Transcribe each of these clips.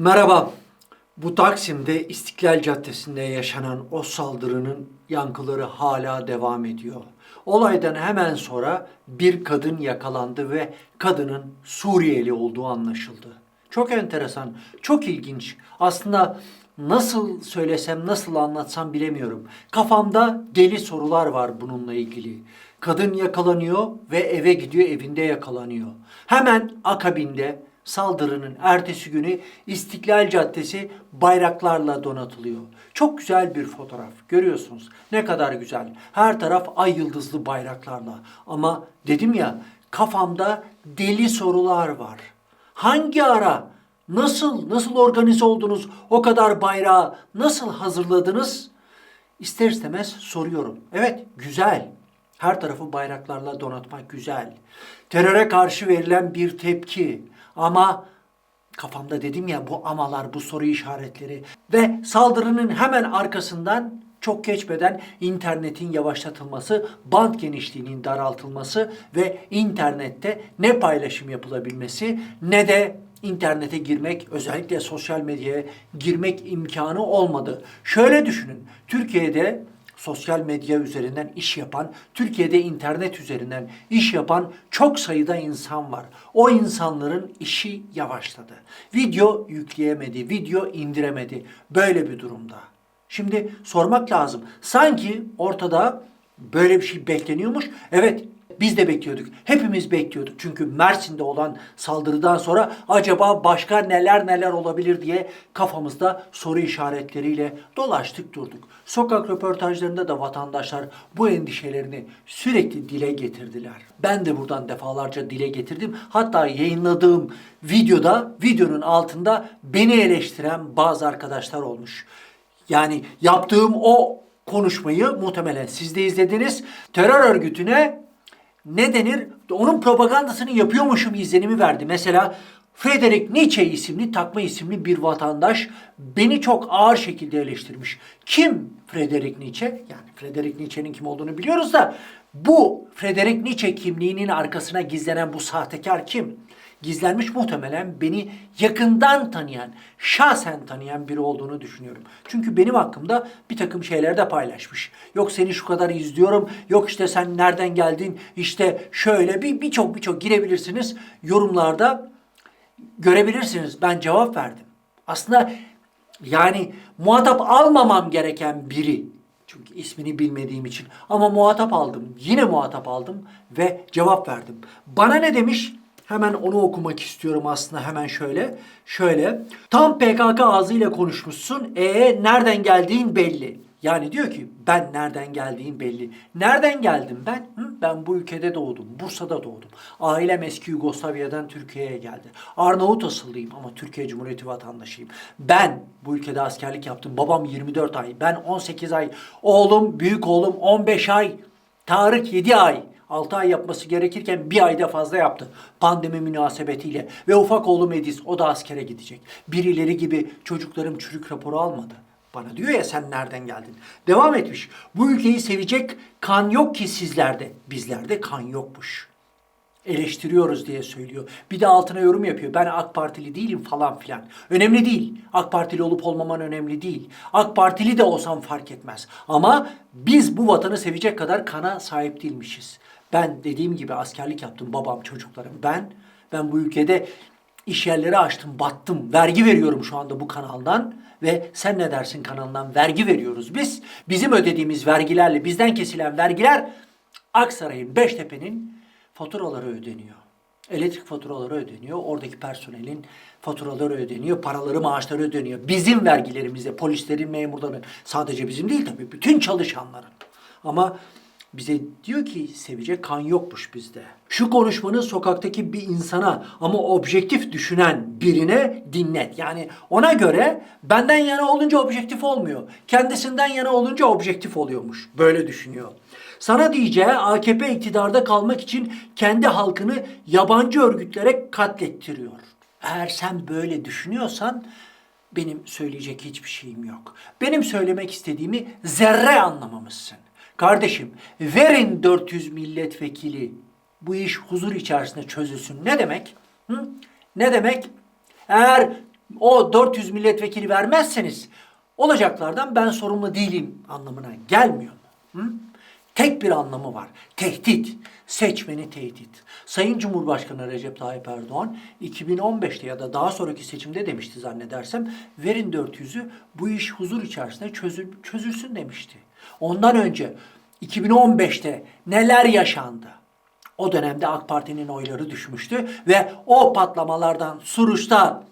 Merhaba. Bu Taksim'de İstiklal Caddesi'nde yaşanan o saldırının yankıları hala devam ediyor. Olaydan hemen sonra bir kadın yakalandı ve kadının Suriyeli olduğu anlaşıldı. Çok enteresan, çok ilginç. Aslında nasıl söylesem, nasıl anlatsam bilemiyorum. Kafamda deli sorular var bununla ilgili. Kadın yakalanıyor ve eve gidiyor, evinde yakalanıyor. Hemen akabinde saldırının ertesi günü İstiklal Caddesi bayraklarla donatılıyor. Çok güzel bir fotoğraf. Görüyorsunuz ne kadar güzel. Her taraf ay yıldızlı bayraklarla. Ama dedim ya kafamda deli sorular var. Hangi ara, nasıl, nasıl organize oldunuz, o kadar bayrağı nasıl hazırladınız? İster istemez soruyorum. Evet, güzel. Her tarafı bayraklarla donatmak güzel. Teröre karşı verilen bir tepki. Ama kafamda dedim ya bu amalar, bu soru işaretleri ve saldırının hemen arkasından çok geçmeden internetin yavaşlatılması, band genişliğinin daraltılması ve internette ne paylaşım yapılabilmesi ne de internete girmek, özellikle sosyal medyaya girmek imkanı olmadı. Şöyle düşünün, Türkiye'de sosyal medya üzerinden iş yapan, Türkiye'de internet üzerinden iş yapan çok sayıda insan var. O insanların işi yavaşladı. Video yükleyemedi, video indiremedi. Böyle bir durumda. Şimdi sormak lazım. Sanki ortada böyle bir şey bekleniyormuş. Evet biz de bekliyorduk. Hepimiz bekliyorduk. Çünkü Mersin'de olan saldırıdan sonra acaba başka neler neler olabilir diye kafamızda soru işaretleriyle dolaştık durduk. Sokak röportajlarında da vatandaşlar bu endişelerini sürekli dile getirdiler. Ben de buradan defalarca dile getirdim. Hatta yayınladığım videoda, videonun altında beni eleştiren bazı arkadaşlar olmuş. Yani yaptığım o konuşmayı muhtemelen siz de izlediniz. Terör örgütüne ne denir? Onun propagandasını yapıyormuşum izlenimi verdi. Mesela Friedrich Nietzsche isimli, takma isimli bir vatandaş beni çok ağır şekilde eleştirmiş. Kim Friedrich Nietzsche? Yani Friedrich Nietzsche'nin kim olduğunu biliyoruz da bu Friedrich Nietzsche kimliğinin arkasına gizlenen bu sahtekar kim? Gizlenmiş muhtemelen beni yakından tanıyan, şahsen tanıyan biri olduğunu düşünüyorum. Çünkü benim hakkımda bir takım şeyler de paylaşmış. Yok seni şu kadar izliyorum, yok işte sen nereden geldin, işte şöyle bir birçok birçok girebilirsiniz. Yorumlarda görebilirsiniz. Ben cevap verdim. Aslında yani muhatap almamam gereken biri. Çünkü ismini bilmediğim için. Ama muhatap aldım. Yine muhatap aldım ve cevap verdim. Bana ne demiş? Hemen onu okumak istiyorum aslında hemen şöyle. Şöyle. Tam PKK ağzıyla konuşmuşsun. E nereden geldiğin belli. Yani diyor ki ben nereden geldiğim belli. Nereden geldim ben? Hı? Ben bu ülkede doğdum. Bursa'da doğdum. Ailem eski Yugoslavya'dan Türkiye'ye geldi. Arnavut asıllıyım ama Türkiye Cumhuriyeti vatandaşıyım. Ben bu ülkede askerlik yaptım. Babam 24 ay. Ben 18 ay. Oğlum, büyük oğlum 15 ay. Tarık 7 ay. 6 ay yapması gerekirken bir ayda fazla yaptı. Pandemi münasebetiyle. Ve ufak oğlum Edis o da askere gidecek. Birileri gibi çocuklarım çürük raporu almadı. Bana diyor ya sen nereden geldin? Devam etmiş. Bu ülkeyi sevecek kan yok ki sizlerde. Bizlerde kan yokmuş. Eleştiriyoruz diye söylüyor. Bir de altına yorum yapıyor. Ben AK Partili değilim falan filan. Önemli değil. AK Partili olup olmaman önemli değil. AK Partili de olsam fark etmez. Ama biz bu vatanı sevecek kadar kana sahip değilmişiz. Ben dediğim gibi askerlik yaptım babam çocuklarım. Ben ben bu ülkede iş yerleri açtım, battım. Vergi veriyorum şu anda bu kanaldan ve sen ne dersin kanalından vergi veriyoruz biz. Bizim ödediğimiz vergilerle bizden kesilen vergiler Aksaray'ın, Beştepe'nin faturaları ödeniyor. Elektrik faturaları ödeniyor. Oradaki personelin faturaları ödeniyor. Paraları, maaşları ödeniyor. Bizim vergilerimizle, polislerin, memurların, sadece bizim değil tabii, bütün çalışanların. Ama bize diyor ki sevecek kan yokmuş bizde. Şu konuşmanı sokaktaki bir insana ama objektif düşünen birine dinlet. Yani ona göre benden yana olunca objektif olmuyor. Kendisinden yana olunca objektif oluyormuş. Böyle düşünüyor. Sana diyeceği AKP iktidarda kalmak için kendi halkını yabancı örgütlere katlettiriyor. Eğer sen böyle düşünüyorsan benim söyleyecek hiçbir şeyim yok. Benim söylemek istediğimi zerre anlamamışsın. Kardeşim verin 400 milletvekili bu iş huzur içerisinde çözülsün. Ne demek? Hı? Ne demek? Eğer o 400 milletvekili vermezseniz olacaklardan ben sorumlu değilim anlamına gelmiyor mu? Hı? Tek bir anlamı var. Tehdit. Seçmeni tehdit. Sayın Cumhurbaşkanı Recep Tayyip Erdoğan 2015'te ya da daha sonraki seçimde demişti zannedersem verin 400'ü bu iş huzur içerisinde çözül, çözülsün demişti. Ondan önce 2015'te neler yaşandı? O dönemde AK Parti'nin oyları düşmüştü ve o patlamalardan Suruç'ta,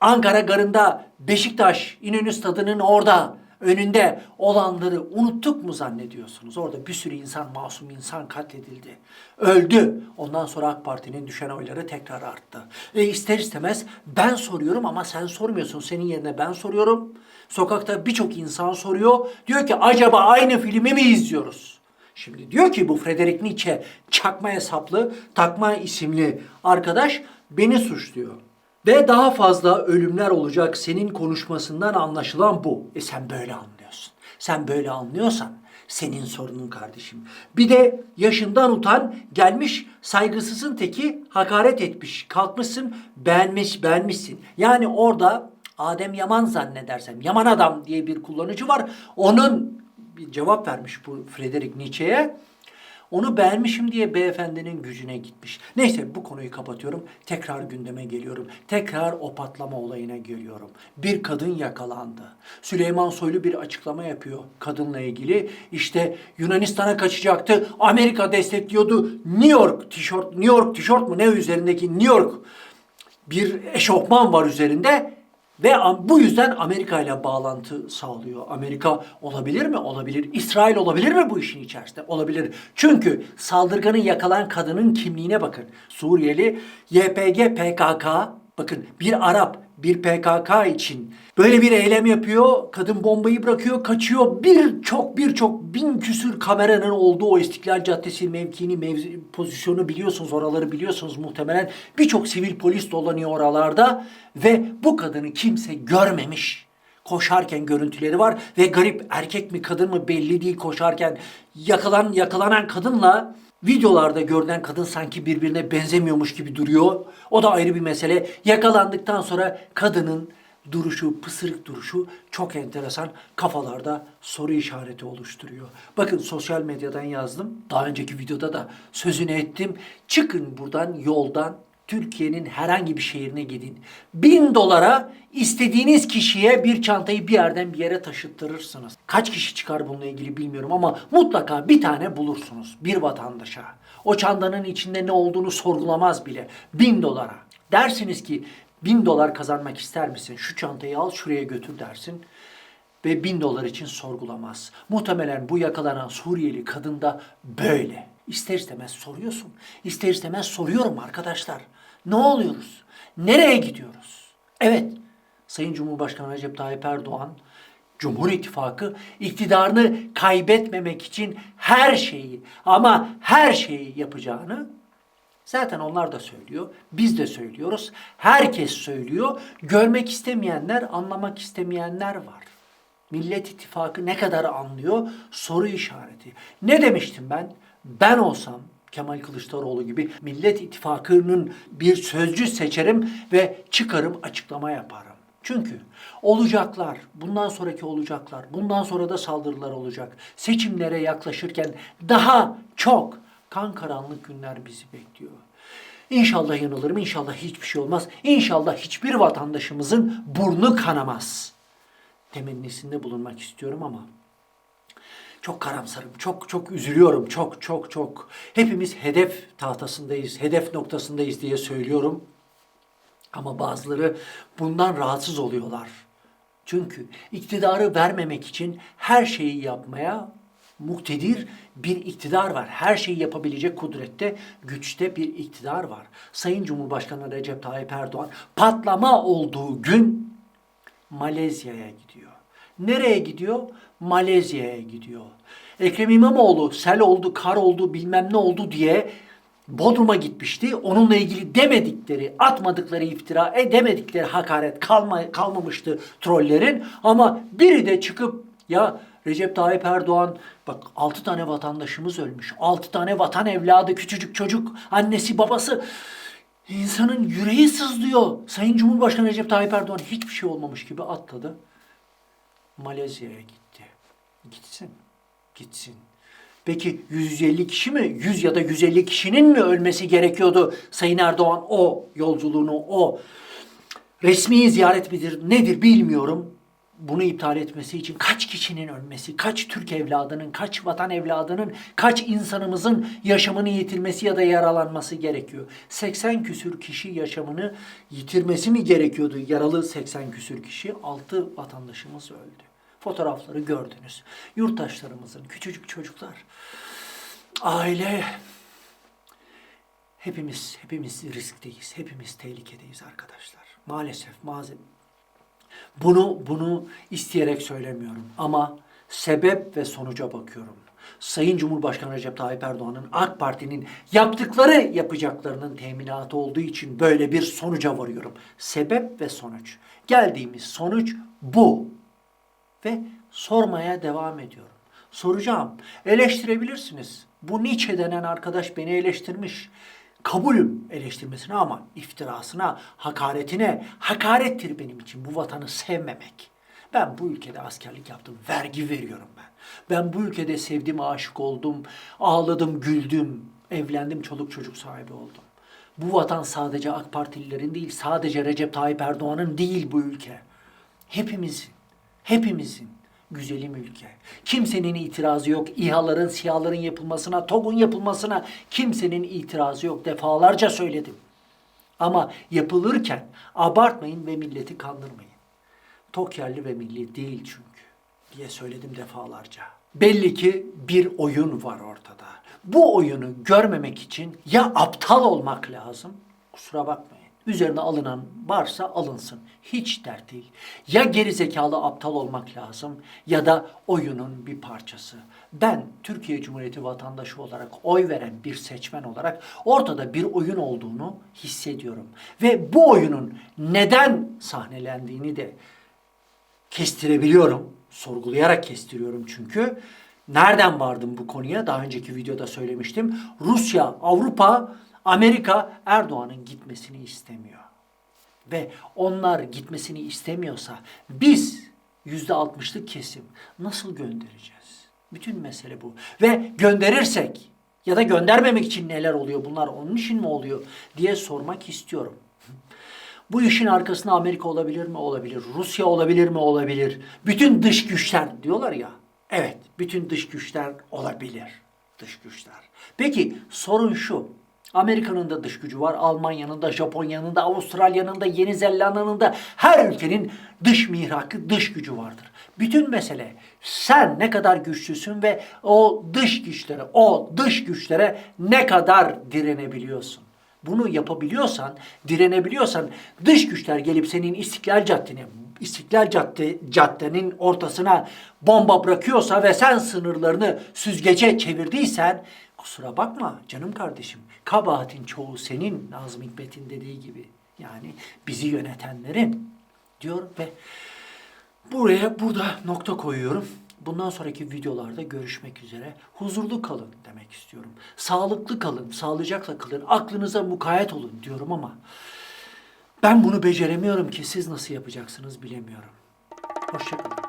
Ankara Garı'nda, Beşiktaş, İnönü Stadı'nın orada önünde olanları unuttuk mu zannediyorsunuz? Orada bir sürü insan, masum insan katledildi. Öldü. Ondan sonra AK Parti'nin düşen oyları tekrar arttı. E ister istemez ben soruyorum ama sen sormuyorsun. Senin yerine ben soruyorum. Sokakta birçok insan soruyor. Diyor ki acaba aynı filmi mi izliyoruz? Şimdi diyor ki bu Frederick Nietzsche çakma hesaplı, takma isimli arkadaş beni suçluyor. Ve daha fazla ölümler olacak senin konuşmasından anlaşılan bu. E sen böyle anlıyorsun. Sen böyle anlıyorsan senin sorunun kardeşim. Bir de yaşından utan gelmiş saygısızın teki hakaret etmiş. Kalkmışsın beğenmiş beğenmişsin. Yani orada Adem Yaman zannedersem Yaman adam diye bir kullanıcı var. Onun bir cevap vermiş bu Frederick Nietzsche'ye. Onu beğenmişim diye beyefendinin gücüne gitmiş. Neyse bu konuyu kapatıyorum. Tekrar gündeme geliyorum. Tekrar o patlama olayına geliyorum. Bir kadın yakalandı. Süleyman Soylu bir açıklama yapıyor kadınla ilgili. İşte Yunanistan'a kaçacaktı. Amerika destekliyordu. New York tişört, New York tişört mu ne üzerindeki New York bir eşofman var üzerinde ve bu yüzden Amerika ile bağlantı sağlıyor. Amerika olabilir mi? Olabilir. İsrail olabilir mi bu işin içerisinde? Olabilir. Çünkü saldırganın yakalan kadının kimliğine bakın. Suriyeli YPG PKK bakın bir Arap bir PKK için böyle bir eylem yapıyor. Kadın bombayı bırakıyor, kaçıyor. Birçok birçok bin küsür kameranın olduğu o İstiklal Caddesi mevkini, mevzi, pozisyonu biliyorsunuz. Oraları biliyorsunuz muhtemelen. Birçok sivil polis dolanıyor oralarda ve bu kadını kimse görmemiş. Koşarken görüntüleri var ve garip erkek mi kadın mı belli değil koşarken yakalan yakalanan kadınla Videolarda görünen kadın sanki birbirine benzemiyormuş gibi duruyor. O da ayrı bir mesele. Yakalandıktan sonra kadının duruşu, pısırık duruşu çok enteresan kafalarda soru işareti oluşturuyor. Bakın sosyal medyadan yazdım. Daha önceki videoda da sözünü ettim. Çıkın buradan yoldan Türkiye'nin herhangi bir şehrine gidin. Bin dolara istediğiniz kişiye bir çantayı bir yerden bir yere taşıttırırsınız. Kaç kişi çıkar bununla ilgili bilmiyorum ama mutlaka bir tane bulursunuz bir vatandaşa. O çantanın içinde ne olduğunu sorgulamaz bile. Bin dolara. Dersiniz ki bin dolar kazanmak ister misin? Şu çantayı al şuraya götür dersin ve bin dolar için sorgulamaz. Muhtemelen bu yakalanan Suriyeli kadın da böyle. İster istemez soruyorsun. İster istemez soruyorum arkadaşlar. Ne oluyoruz? Nereye gidiyoruz? Evet, Sayın Cumhurbaşkanı Recep Tayyip Erdoğan, Cumhur İttifakı iktidarını kaybetmemek için her şeyi ama her şeyi yapacağını Zaten onlar da söylüyor. Biz de söylüyoruz. Herkes söylüyor. Görmek istemeyenler, anlamak istemeyenler var. Millet İttifakı ne kadar anlıyor? Soru işareti. Ne demiştim ben? Ben olsam Kemal Kılıçdaroğlu gibi Millet İttifakı'nın bir sözcü seçerim ve çıkarım açıklama yaparım. Çünkü olacaklar, bundan sonraki olacaklar, bundan sonra da saldırılar olacak. Seçimlere yaklaşırken daha çok kan karanlık günler bizi bekliyor. İnşallah yanılırım, inşallah hiçbir şey olmaz. İnşallah hiçbir vatandaşımızın burnu kanamaz. Temennisinde bulunmak istiyorum ama çok karamsarım, çok çok üzülüyorum, çok çok çok. Hepimiz hedef tahtasındayız, hedef noktasındayız diye söylüyorum. Ama bazıları bundan rahatsız oluyorlar. Çünkü iktidarı vermemek için her şeyi yapmaya muktedir bir iktidar var. Her şeyi yapabilecek kudrette, güçte bir iktidar var. Sayın Cumhurbaşkanı Recep Tayyip Erdoğan patlama olduğu gün Malezya'ya gidiyor. Nereye gidiyor? Malezya'ya gidiyor. Ekrem İmamoğlu sel oldu, kar oldu, bilmem ne oldu diye Bodrum'a gitmişti. Onunla ilgili demedikleri, atmadıkları iftira, edemedikleri hakaret kalma, kalmamıştı trollerin. Ama biri de çıkıp ya Recep Tayyip Erdoğan bak 6 tane vatandaşımız ölmüş. 6 tane vatan evladı, küçücük çocuk, annesi babası İnsanın yüreği sızlıyor. Sayın Cumhurbaşkanı Recep Tayyip Erdoğan hiçbir şey olmamış gibi atladı. Malezya'ya gitti. Gitsin. Gitsin. Peki 150 kişi mi? 100 ya da 150 kişinin mi ölmesi gerekiyordu Sayın Erdoğan o yolculuğunu, o resmi ziyaret midir, nedir bilmiyorum. Bunu iptal etmesi için kaç kişinin ölmesi, kaç Türk evladının, kaç vatan evladının, kaç insanımızın yaşamını yitirmesi ya da yaralanması gerekiyor. 80 küsür kişi yaşamını yitirmesi mi gerekiyordu? Yaralı 80 küsür kişi, 6 vatandaşımız öldü. Fotoğrafları gördünüz. Yurttaşlarımızın, küçücük çocuklar, aile, hepimiz, hepimiz riskteyiz, hepimiz tehlikedeyiz arkadaşlar. Maalesef, maalesef. Bunu bunu isteyerek söylemiyorum ama sebep ve sonuca bakıyorum. Sayın Cumhurbaşkanı Recep Tayyip Erdoğan'ın AK Parti'nin yaptıkları yapacaklarının teminatı olduğu için böyle bir sonuca varıyorum. Sebep ve sonuç. Geldiğimiz sonuç bu. Ve sormaya devam ediyorum. Soracağım. Eleştirebilirsiniz. Bu Nietzsche denen arkadaş beni eleştirmiş. Kabulüm eleştirmesine ama iftirasına, hakaretine, hakarettir benim için bu vatanı sevmemek. Ben bu ülkede askerlik yaptım, vergi veriyorum ben. Ben bu ülkede sevdim, aşık oldum, ağladım, güldüm, evlendim, çoluk çocuk sahibi oldum. Bu vatan sadece AK Partililerin değil, sadece Recep Tayyip Erdoğan'ın değil bu ülke. Hepimizin, hepimizin güzelim ülke. Kimsenin itirazı yok. İHA'ların, SİHA'ların yapılmasına, TOG'un yapılmasına kimsenin itirazı yok. Defalarca söyledim. Ama yapılırken abartmayın ve milleti kandırmayın. Tok yerli ve milli değil çünkü diye söyledim defalarca. Belli ki bir oyun var ortada. Bu oyunu görmemek için ya aptal olmak lazım, kusura bakmayın. Üzerine alınan varsa alınsın. Hiç dert değil. Ya geri zekalı aptal olmak lazım ya da oyunun bir parçası. Ben Türkiye Cumhuriyeti vatandaşı olarak oy veren bir seçmen olarak ortada bir oyun olduğunu hissediyorum. Ve bu oyunun neden sahnelendiğini de kestirebiliyorum. Sorgulayarak kestiriyorum çünkü. Nereden vardım bu konuya? Daha önceki videoda söylemiştim. Rusya, Avrupa, Amerika Erdoğan'ın gitmesini istemiyor. Ve onlar gitmesini istemiyorsa biz yüzde altmışlık kesim nasıl göndereceğiz? Bütün mesele bu. Ve gönderirsek ya da göndermemek için neler oluyor bunlar onun için mi oluyor diye sormak istiyorum. Bu işin arkasında Amerika olabilir mi? Olabilir. Rusya olabilir mi? Olabilir. Bütün dış güçler diyorlar ya. Evet, bütün dış güçler olabilir. Dış güçler. Peki sorun şu. Amerika'nın da dış gücü var. Almanya'nın da, Japonya'nın da, Avustralya'nın da, Yeni Zelanda'nın da her ülkenin dış mihrakı, dış gücü vardır. Bütün mesele sen ne kadar güçlüsün ve o dış güçlere, o dış güçlere ne kadar direnebiliyorsun. Bunu yapabiliyorsan, direnebiliyorsan dış güçler gelip senin İstiklal Caddeni, İstiklal Cadde, Caddenin ortasına bomba bırakıyorsa ve sen sınırlarını süzgece çevirdiysen kusura bakma canım kardeşim. Kabahatin çoğu senin Nazım Hikmet'in dediği gibi. Yani bizi yönetenlerin diyor ve buraya burada nokta koyuyorum. Bundan sonraki videolarda görüşmek üzere. Huzurlu kalın demek istiyorum. Sağlıklı kalın, sağlıcakla kalın. Aklınıza mukayyet olun diyorum ama ben bunu beceremiyorum ki siz nasıl yapacaksınız bilemiyorum. Hoşçakalın.